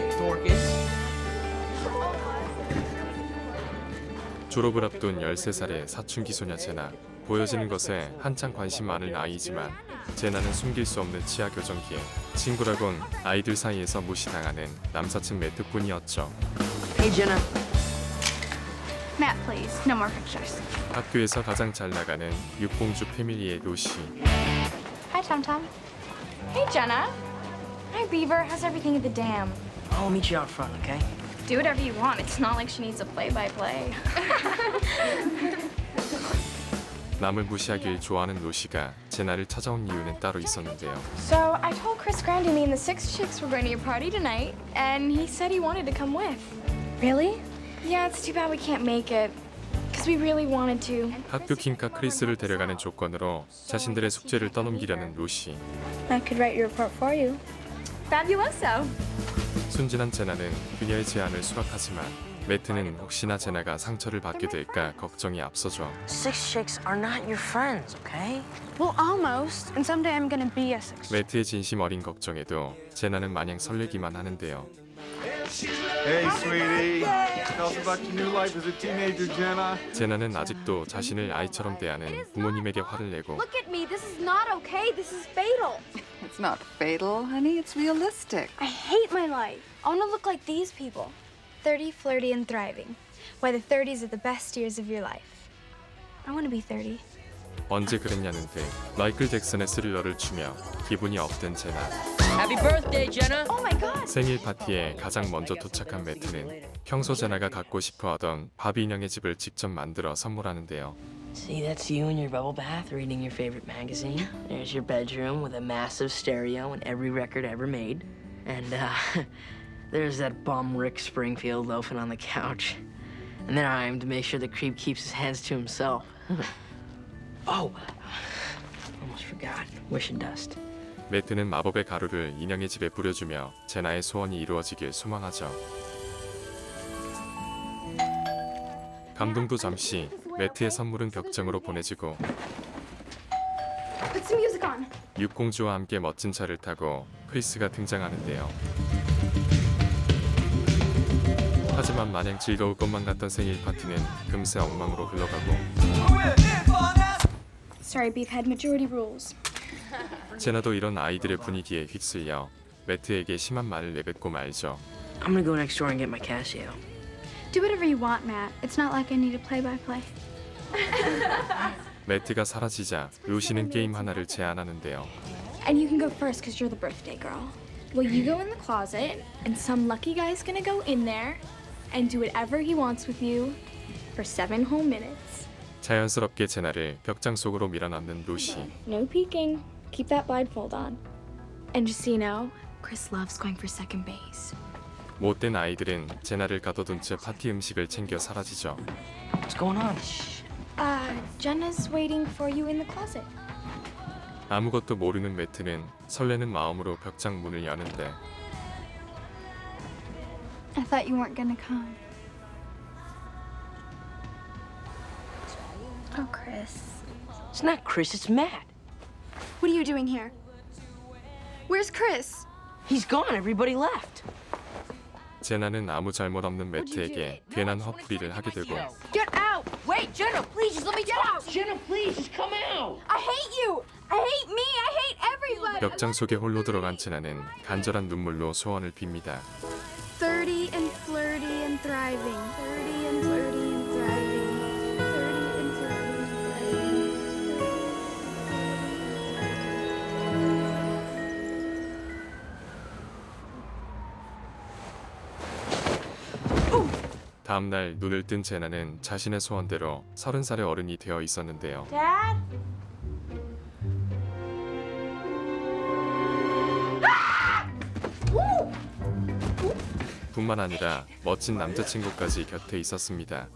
it, Dorcas. 졸업을 앞둔 13살의 사춘기 소녀 제나. 보여지는 것에 한창 관심 많은 아이지만 제나는 숨길 수 없는 치아 교정기에 친구라곤 아이들 사이에서 무시당하는 남사친 매트뿐이었죠. Hey, Jenna. Matt, please. No more pictures. 학교에서 가장 잘 나가는 육공주 패밀리의 로시. Hi, Tom Tom. Hey, Jenna. Hi, Beaver. How's everything at the dam? I'll meet you out front, okay? Do whatever you want. It's not like she needs a play-by-play. 남을 무시하길 좋아하는 로시가 제나를 찾아온 이유는 따로 있었는데요. so I told Chris Grandi me and the six chicks were going to your party tonight, and he said he wanted to come with. Really? Yeah, it's too bad we can't make it. Because we really wanted to. 학교 킹카 크리스를 데려가는 조건으로 자신들의 숙제를 떠넘기려는 로시. I could write your report for you. Fabuloso. 순진한 제나는 그녀의 제안을 수락하지만 매트는 혹시나 제나가 상처를 받게 될까 걱정이 앞서죠. Six chicks are not your friends, okay? Well, almost. And someday I'm going to be a six. 매트의 진심 어린 걱정에도 제나는 마냥 설레기만 하는데요. Hey, sweetie. Tell us about your new life as a teenager, Jenna. 제나는 아직도 자신을 아이처럼 대하는 부모님에게 화를 내고 Look at me. This is not okay. This is fatal. It's not fatal, honey. It's realistic. I hate my life. I want to look like these people 30, flirty, and thriving. Why the 30s are the best years of your life. I want to be 30. 언제 그랬냐는 듯 마이클 잭슨의 스릴러를 추며 기분이 업된 제나. Happy birthday, Jenna. Oh my god. 생일 파티에 가장 먼저 도착한 매트는 평소 제나가 갖고 싶어 하던 바비 인형의 집을 직접 만들어 선물하는데요. See, that's you in your bubble bath reading your favorite magazine. There's your bedroom with a massive stereo and every record ever made. And, uh, there's that bum Rick Springfield loafing on the couch. And then I am to make sure the creep keeps his hands to himself. oh, almost forgot. Wish and dust. 매트는 마법의 가루를 인형의 집에 뿌려주며 제나의 소원이 이루어지길 소망하죠. 감동도 잠시 매트의 선물은 벽장으로 보내지고. 육공주와 함께 멋진 차를 타고 크리스가 등장하는데요. 하지만 마냥 즐거울 것만 같던 생일 파티는 금세 엉망으로 흘러가고 Sorry, Beefhead. Majority rules. 제나도 이런 아이들의 분위기에 휩쓸려 매트에게 심한 말을 내뱉고 말죠. I'm gonna go next door and get my Casio. Do whatever you want, Matt. It's not like I need a play-by-play. 매트가 사라지자 루시는 게임 하나를 제안하는데요. And you can go first because you're the birthday girl. Well, you go in the closet, and some lucky guy's gonna go in there and do whatever he wants with you for seven whole minutes. 자연스럽게 제나를 벽장 속으로 밀어넣는 루시. No peeking. Keep that blindfold on. And just so you know, Chris loves going for second base. 못된 아이들은 제나를 가둬둔 채 파티 음식을 챙겨 사라지죠. What's going on? Uh, Jenna's waiting for you in the closet. 아무것도 모르는 매트는 설레는 마음으로 벽장 문을 여는데 I thought you weren't gonna come. Oh, Chris. It's not Chris, it's Matt. What are you doing here? Where's Chris? He's gone. Everybody left. 제나는 아무 잘못 없는 매트에게 괜한 화풀이를 하게 되고 Get! Wait, Jenna, please just let me talk. Jenna, please, just come out. I hate you! I hate me! I hate everybody! 벽장 속에 홀로 들어간 제나는 간절한 눈물로 소원을 빕니다. 다음 날 눈을 뜬 제나는 자신의 소원대로 서른 살의 어른이 되어 있었는데요. Dad? 뿐만 아니라 멋진 남자친구까지 곁에 있었습니다.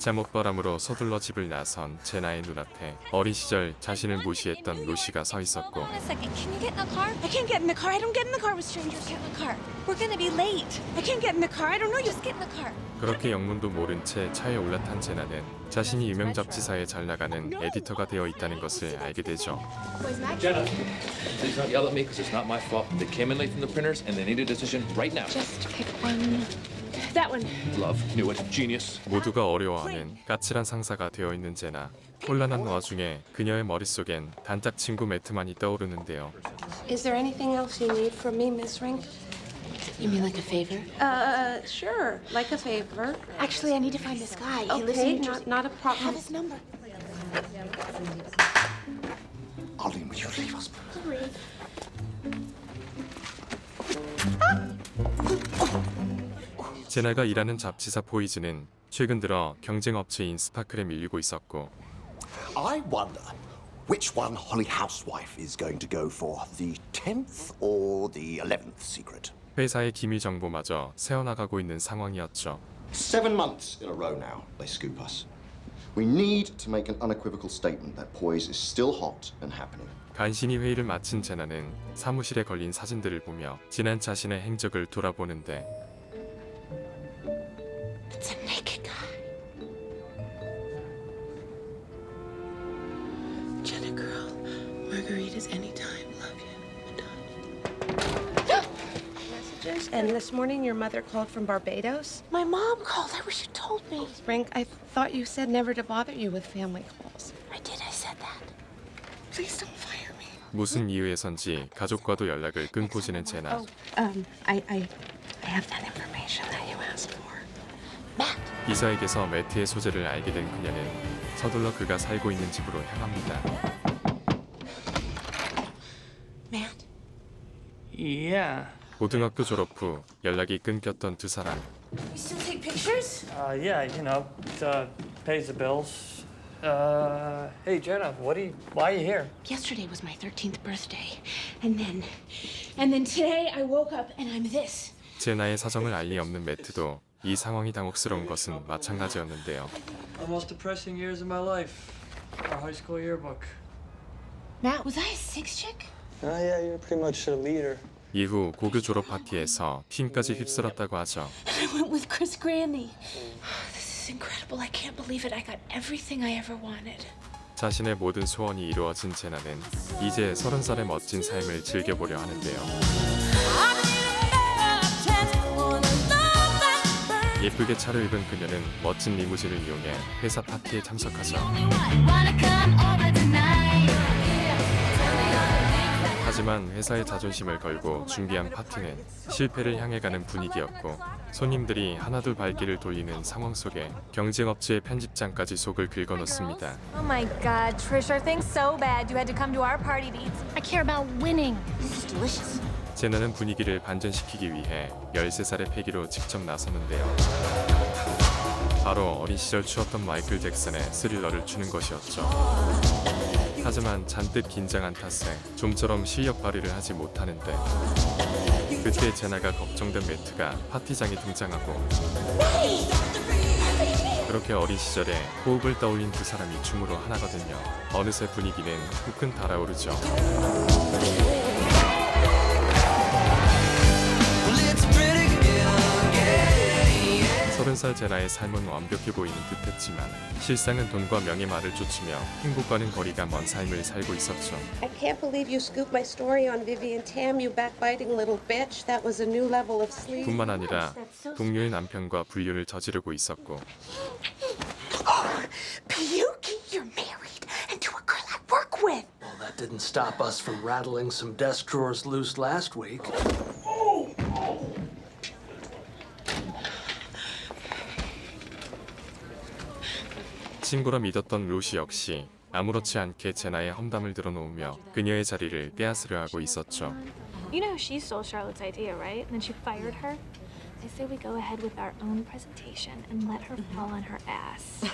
잠옷바람으로 서둘러 집을 나선 제나의 눈앞에 어린 시절 자신을 무시했던 로시가 서 있었고 Hold on a second. Can you get in the car? I can't get in the car. I don't get in the car with strangers. Get in the car. We're gonna be late. I can't get in the car. I don't know. Just get in the car. 그렇게 영문도 모른 채 차에 올라탄 제나는 자신이 유명 잡지사에 잘 나가는 에디터가 되어 있다는 것을 알게 되죠. Jenna, please don't yell at me because it's not my fault. They came in late from the printers and they need a decision right now. Just pick one. That one. Love, knew it, genius. 모두가 어려워하는 까칠한 상사가 되어 있는 제나. 혼란한 와중에 그녀의 머릿속엔 단짝 친구 매트만이 떠오르는데요. Is there anything else you need from me, Miss Rink? You mean like a favor? Uh, sure, like a favor. Actually, I need to find this guy. He lives Okay, in New Jersey. not, not a I problem. have his number. Arlene, would you leave us? 제나가 일하는 잡지사 포이즈는 최근 들어 경쟁 업체인 스파클에 밀리고 있었고 I wonder which one Holly Housewife is going to go for, the 10th or the 11th secret. 회사의 기밀 정보마저 새어나가고 있는 상황이었죠. Seven months in a row now, they scoop us. We need to make an unequivocal statement that Poise is still hot and happening. 간신히 회의를 마친 제나는 사무실에 걸린 사진들을 보며 지난 자신의 행적을 돌아보는데 It's a naked guy. Jenna girl, margaritas anytime. Love you. Messages. And this morning, your mother called from Barbados. My mom called. I wish you told me. Rink, I thought you said never to bother you with family calls. I did. I said that. Please don't fire me. 무슨 이유에선지 가족과도 연락을 끊고 지낸 제나. Oh, um, I, I, I have that information that you asked for. 기사에게서 매트의 소재를 알게 된 그녀는 서둘러 그가 살고 있는 집으로 향합니다. Matt. Yeah. 고등학교 졸업 후 연락이 끊겼던 두 사람. You still take pictures? Uh, yeah, you know, it, uh, pays the bills. Uh, hey Jenna, what are you? Why are you here? Yesterday was my 13th birthday. And then. And then today I woke up and I'm this. 제나의 사정을 알리 없는 매트도 이 상황이 당혹스러운 것은 마찬가지였는데요. The most depressing years of my life. Our high school yearbook. Matt, was I a six chick? Oh yeah, you're pretty much a leader. 이후 고교 졸업 파티에서 팀까지 휩쓸었다고 하죠. I went with Chris Grandy. This is incredible. I can't believe it. I got everything I ever wanted. 자신의 모든 소원이 이루어진 제나는 이제 서른 살의 멋진 삶을 즐겨보려 하는데요. 예쁘게 차려입은 그녀는 멋진 리무진을 이용해 회사 파티에 참석하죠. 하지만 회사의 자존심을 걸고 준비한 파티는 실패를 향해 가는 분위기였고 손님들이 하나둘 발길을 돌리는 상황 속에 경쟁업체의 편집장까지 속을 긁어놓습니다. Oh my god, Trish, are things so bad you had to come to our party to eat? I care about winning. This is delicious. 제나는 분위기를 반전시키기 위해 13살의 패기로 직접 나서는데요. 바로 어린 시절 추었던 마이클 잭슨의 스릴러를 추는 것이었죠. 하지만 잔뜩 긴장한 탓에 좀처럼 실력 발휘를 하지 못하는데 그때 제나가 걱정된 매트가 파티장에 등장하고 그렇게 어린 시절에 호흡을 떠올린 두 사람이 춤으로 하나거든요. 어느새 분위기는 후끈 달아오르죠. 서른 살 제나의 삶은 완벽해 보이는 듯했지만 실상은 돈과 명예만을 쫓으며 행복과는 거리가 먼 삶을 살고 있었죠. I can't believe you scooped my story on Vivian Tam, you backbiting little bitch. That was a new level of sleaze. 뿐만 아니라 동료의 남편과 불륜을 저지르고 있었고 Piyuki, you're married and to a girl I work with. Well, that didn't stop us from rattling some desk drawers loose last week. 친구라 믿었던 로시 역시 아무렇지 않게 제나의 험담을 들어놓으며 그녀의 자리를 빼앗으려 하고 있었죠. You know she stole Charlotte's idea, right? And then she fired her. I say we go ahead with our own presentation and let her fall on her ass.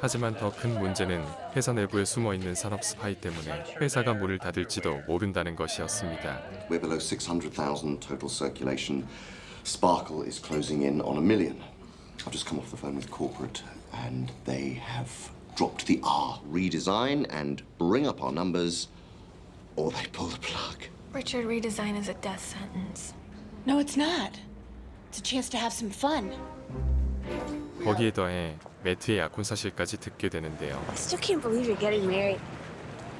하지만 더 큰 문제는 회사 내부에 숨어 있는 산업 스파이 때문에 회사가 문을 닫을지도 모른다는 것이었습니다. We're below 600,000 total circulation. Sparkle is closing in on a million. I've just come off the phone with corporate, and they have dropped the R redesign and bring up our numbers, or they pull the plug. Richard, redesign is a death sentence. No, it's not. It's a chance to have some fun. 거기에 더해 매트의 약혼 사실까지 듣게 되는데요. I still can't believe you're getting married.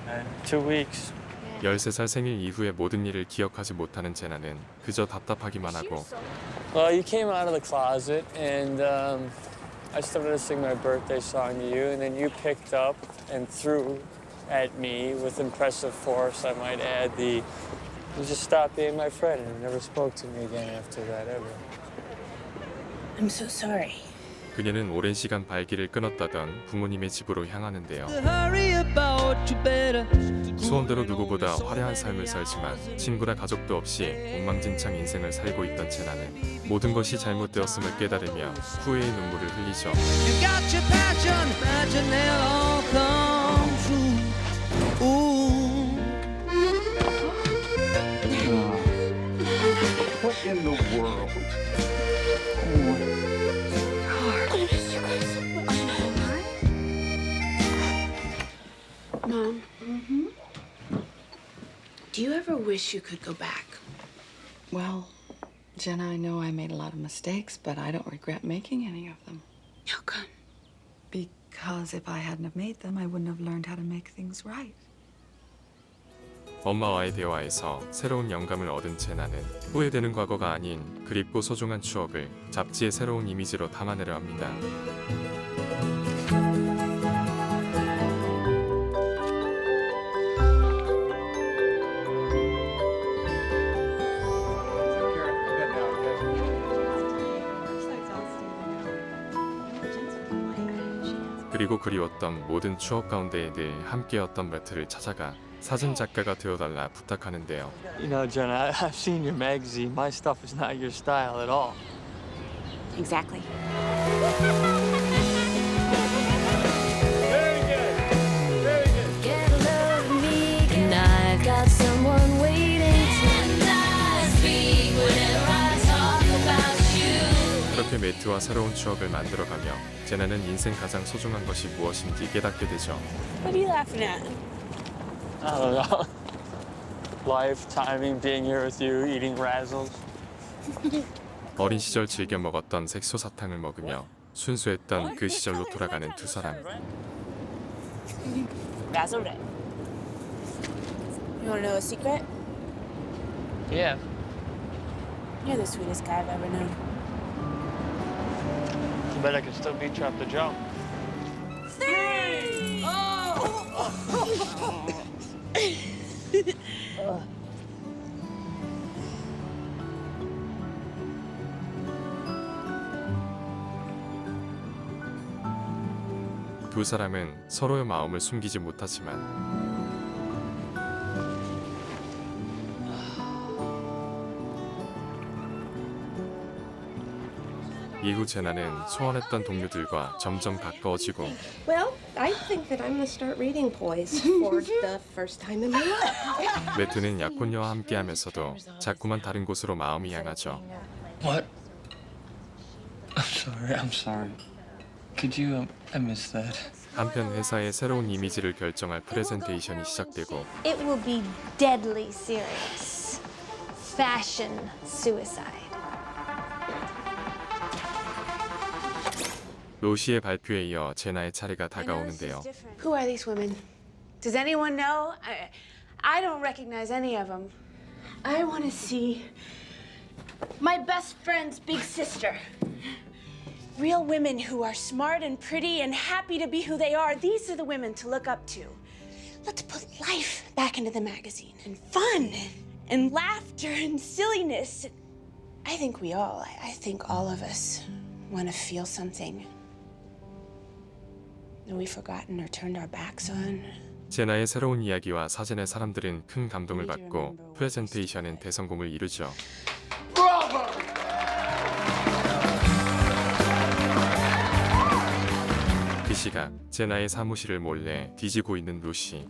And two weeks. 13살 생일 이후의 모든 일을 기억하지 못하는 제나는 그저 답답하기만 하고 Well, you came out of the closet, and um, I started to sing my birthday song to you, and then you picked up and threw at me with impressive force, I might add. The you just stopped being my friend and never spoke to me again after that ever. I'm so sorry. 그녀는 오랜 시간 발길을 끊었다던 부모님의 집으로 향하는데요. 소원대로 누구보다 화려한 삶을 살지만 친구나 가족도 없이 엉망진창 인생을 살고 있던 제나는 모든 것이 잘못되었음을 깨달으며 후회의 눈물을 흘리죠. What in the world? Mom. Mm-hmm. Do you ever wish you could go back? Well, Jenna, I know I made a lot of mistakes, but I don't regret making any of them. How come? Because if I hadn't have made them, I wouldn't have learned how to make things right. 엄마와의 대화에서 새로운 영감을 얻은 제나는 후회되는 과거가 아닌 그립고 소중한 추억을 잡지의 새로운 이미지로 담아내려 합니다. 그리고 그리웠던 모든 추억 가운데 늘 함께였던 매트를 찾아가 사진 작가가 되어달라 부탁하는데요. You know, Jenna, I- I've seen your magazine. My stuff is not your style at all. Exactly. And I've got someone waiting 그렇게 매트와 새로운 추억을 만들어가며 제나는 인생 가장 소중한 것이 무엇인지 깨닫게 되죠. What are you laughing at? I don't know. Life, timing, being here with you, eating razzles. 어린 시절 즐겨 먹었던 색소 사탕을 먹으며 순수했던 그 시절로 돌아가는 두 사람. Razzle Ray. You wanna know a secret? Yeah. You're the sweetest guy I've ever known. I bet I can still beat you off the jump. 두 사람은 서로의 마음을 숨기지 못하지만 이후 제나는 소원했던 동료들과 점점 가까워지고 Well, I think that I'm gonna start reading Poise for the first time in my life. 매트는 약혼녀와 함께하면서도 자꾸만 다른 곳으로 마음이 향하죠. What? I'm sorry. I'm sorry. Could you? Um, I missed that. 한편 회사의 새로운 이미지를 결정할 프레젠테이션이 시작되고 It will be deadly serious. Fashion suicide. 로시의 발표에 이어 제나의 차례가 다가오는데요. Who are these women? Does anyone know? I, I don't recognize any of them. I want to see my best friend's big sister. Real women who are smart and pretty and happy to be who they are. These are the women to look up to. Let's put life back into the magazine and fun and laughter and silliness. I think we all, I, I think all of us want to feel something That we've forgotten or turned our backs on. 제나의 새로운 이야기와 사진의 사람들은 큰 감동을 받고 프레젠테이션은 대성공을 이루죠. 그 시각 제나의 사무실을 몰래 뒤지고 있는 루시.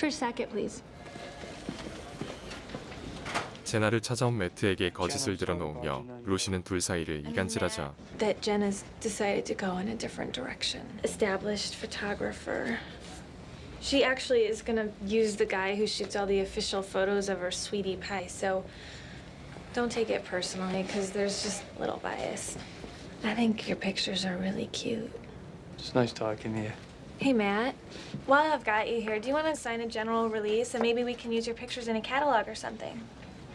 Trish Sackett, please. 제나를 찾아온 매트에게 거짓을 들어놓으며 루시는 둘 사이를 이간질하자 That Jenna's decided to go in a different direction. Established photographer. She actually is gonna use the guy who shoots all the official photos of her sweetie pie, so don't take it personally, because there's just a little bias. I think your pictures are really cute. It's nice talking to you. Hey, Matt. While I've got you here, do you want to sign a general release and maybe we can use your pictures in a catalog or something?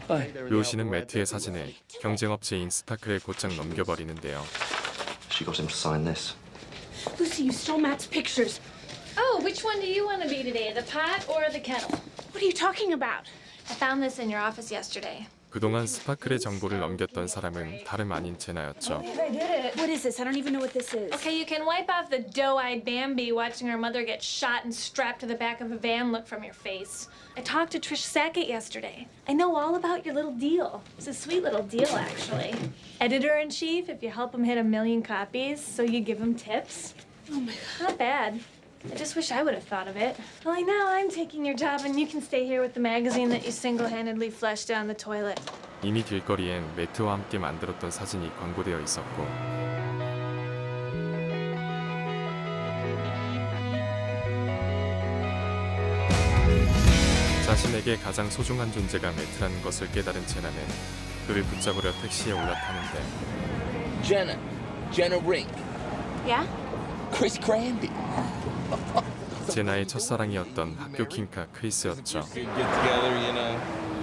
Bye. 루시는 매트의 사진을 경쟁업체인 스파클에 곧장 넘겨버리는데요. She got him to sign this. Lucy, you stole Matt's pictures. Oh, which one do you want to be today, the pot or the kettle? What are you talking about? I found this in your office yesterday. 그동안 스파클의 정보를 넘겼던 사람은 다름 아닌 제나였죠. I did it. What is this? I don't even know what this is. Okay, you can wipe off the doe-eyed Bambi watching her mother get shot and strapped to the back of a van look from your face. I talked to Trish Sackett yesterday. I know all about your little deal. It's a sweet little deal, actually. Editor-in-chief, if you help him hit a million copies, so you give him tips. Oh my god. Not bad. I just wish I would have thought of it. Only now I'm taking your job and you can stay here with the magazine that you single-handedly flushed down the toilet. 이미 길거리엔 매트와 함께 만들었던 사진이 광고되어 있었고 자신에게 가장 소중한 존재가 매트라는 것을 깨달은 제나는 그를 붙잡으려 택시에 올라타는데 Jenna. Jenna Rink. Yeah? Chris Grandy. 제 나의 첫사랑이었던 학교 킹카 크리스였죠.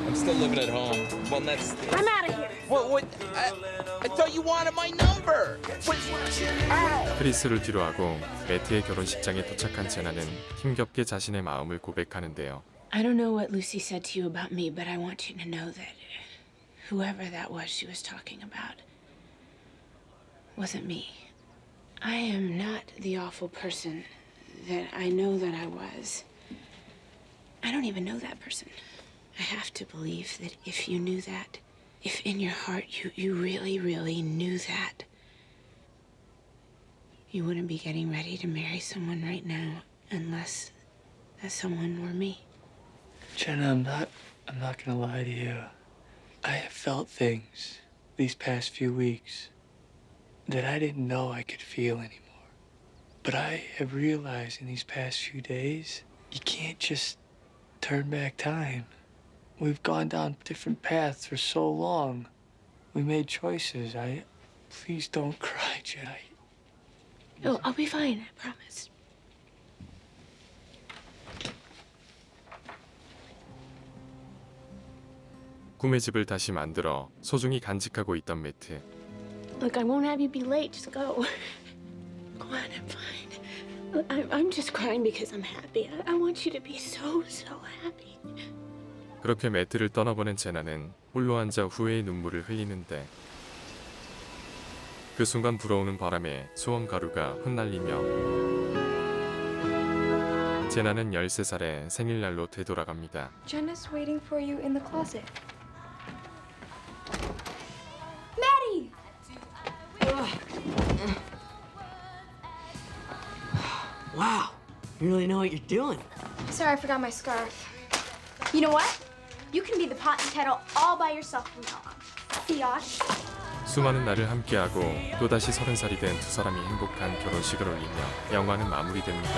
I'm still living at home. Well, that's. I'm out of here. What? What? I, I thought you wanted my number. What? 크리스를 뒤로하고 매트의 결혼식장에 도착한 제나는 힘겹게 자신의 마음을 고백하는데요. I don't know what Lucy said to you about me, but I want you to know that whoever that was she was talking about wasn't me. I am not the awful person that I know that I was. I don't even know that person. I have to believe that if you knew that, if in your heart you, you really, really knew that, you wouldn't be getting ready to marry someone right now unless that someone were me. Jenna, I'm not. I'm not gonna lie to you. I have felt things these past few weeks that I didn't know I could feel anymore. But I have realized in these past few days, you can't just turn back time. We've gone down different paths for so long. We made choices. I. Please don't cry, Jenna. Oh, I'll be fine, I promise. 꿈의 집을 다시 만들어 소중히 간직하고 있던 매트. Look, I won't have you be late. Just go. On, I'm fine. I'm, I'm just crying because I'm happy. I, I want you to be so, so happy. 그렇게 매트를 떠나보낸 제나는 홀로 앉아 후회의 눈물을 흘리는데 그 순간 불어오는 바람에 소원 가루가 흩날리며 제나는 13살의 생일날로 되돌아갑니다. Jenna's waiting for you in the closet. Maddie! Wow, you really know what you're doing. Sorry, I forgot my scarf. You know what? You can be the pot and kettle all by yourself from now on. Biatch. 수많은 날을 함께하고 또다시 서른 살이 된 두 사람이 행복한 결혼식을 올리며 영화는 마무리됩니다.